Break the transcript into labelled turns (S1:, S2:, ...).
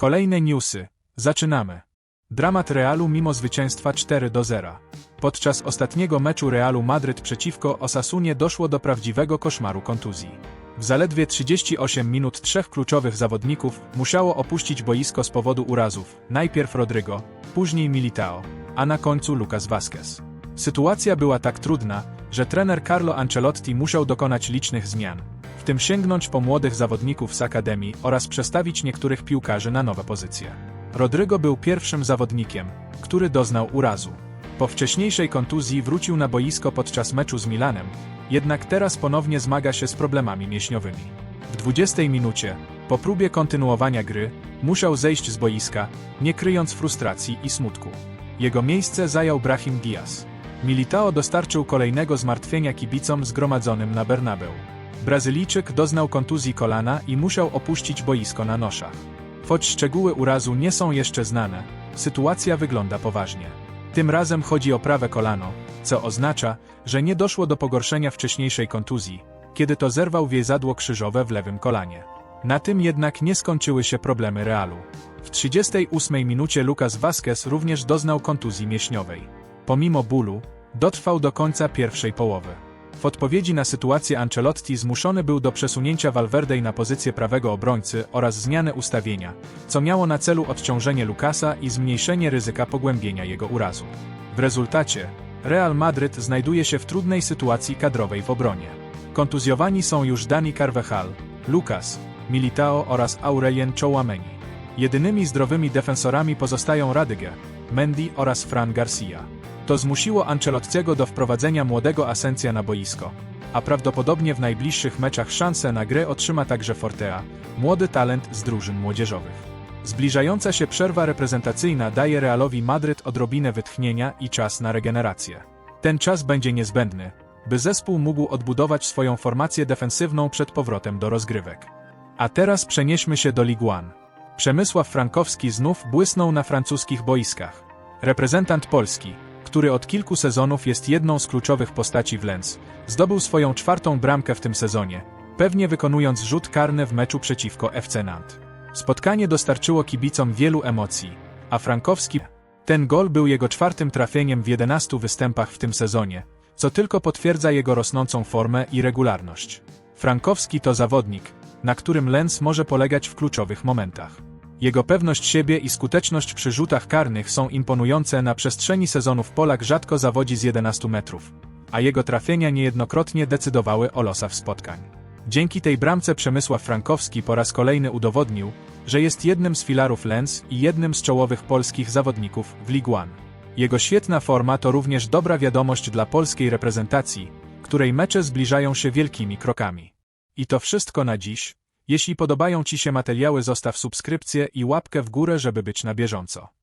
S1: Kolejne newsy. Zaczynamy. Dramat Realu mimo zwycięstwa 4 do 0. Podczas ostatniego meczu Realu Madryt przeciwko Osasunie doszło do prawdziwego koszmaru kontuzji. W zaledwie 38 minut trzech kluczowych zawodników musiało opuścić boisko z powodu urazów. Najpierw Rodrygo, później Militao, a na końcu Lucas Vazquez. Sytuacja była tak trudna, że trener Carlo Ancelotti musiał dokonać licznych zmian, tym sięgnąć po młodych zawodników z akademii oraz przestawić niektórych piłkarzy na nowe pozycje. Rodrygo był pierwszym zawodnikiem, który doznał urazu. Po wcześniejszej kontuzji wrócił na boisko podczas meczu z Milanem, jednak teraz ponownie zmaga się z problemami mięśniowymi. W 20 minucie, po próbie kontynuowania gry, musiał zejść z boiska, nie kryjąc frustracji i smutku. Jego miejsce zajął Brahim Diaz. Militao dostarczył kolejnego zmartwienia kibicom zgromadzonym na Bernabeu. Brazylijczyk doznał kontuzji kolana i musiał opuścić boisko na noszach. Choć szczegóły urazu nie są jeszcze znane, sytuacja wygląda poważnie. Tym razem chodzi o prawe kolano, co oznacza, że nie doszło do pogorszenia wcześniejszej kontuzji, kiedy to zerwał więzadło krzyżowe w lewym kolanie. Na tym jednak nie skończyły się problemy Realu. W 38 minucie Lucas Vazquez również doznał kontuzji mięśniowej. Pomimo bólu, dotrwał do końca pierwszej połowy. W odpowiedzi na sytuację Ancelotti zmuszony był do przesunięcia Valverde na pozycję prawego obrońcy oraz zmianę ustawienia, co miało na celu odciążenie Lucasa i zmniejszenie ryzyka pogłębienia jego urazu. W rezultacie Real Madryt znajduje się w trudnej sytuacji kadrowej w obronie. Kontuzjowani są już Dani Carvajal, Lucas, Militao oraz Aurelien Chouameni. Jedynymi zdrowymi defensorami pozostają Radyge, Mendy oraz Fran Garcia. To zmusiło Ancelottiego do wprowadzenia młodego Asencja na boisko, a prawdopodobnie w najbliższych meczach szansę na grę otrzyma także Fortea, młody talent z drużyn młodzieżowych. Zbliżająca się przerwa reprezentacyjna daje Realowi Madryt odrobinę wytchnienia i czas na regenerację. Ten czas będzie niezbędny, by zespół mógł odbudować swoją formację defensywną przed powrotem do rozgrywek. A teraz przenieśmy się do Ligue 1. Przemysław Frankowski znów błysnął na francuskich boiskach. Reprezentant Polski, który od kilku sezonów jest jedną z kluczowych postaci w Lens, zdobył swoją czwartą bramkę w tym sezonie, pewnie wykonując rzut karny w meczu przeciwko FC Nantes. Spotkanie dostarczyło kibicom wielu emocji, a Frankowski, ten gol był jego czwartym trafieniem w 11 występach w tym sezonie, co tylko potwierdza jego rosnącą formę i regularność. Frankowski to zawodnik, na którym Lens może polegać w kluczowych momentach. Jego pewność siebie i skuteczność przy rzutach karnych są imponujące na przestrzeni sezonów Polak rzadko zawodzi z 11 metrów, a jego trafienia niejednokrotnie decydowały o losach spotkań. Dzięki tej bramce Przemysław Frankowski po raz kolejny udowodnił, że jest jednym z filarów Lens i jednym z czołowych polskich zawodników w League One. Jego świetna forma to również dobra wiadomość dla polskiej reprezentacji, której mecze zbliżają się wielkimi krokami. I to wszystko na dziś. Jeśli podobają Ci się materiały, zostaw subskrypcję i łapkę w górę, żeby być na bieżąco.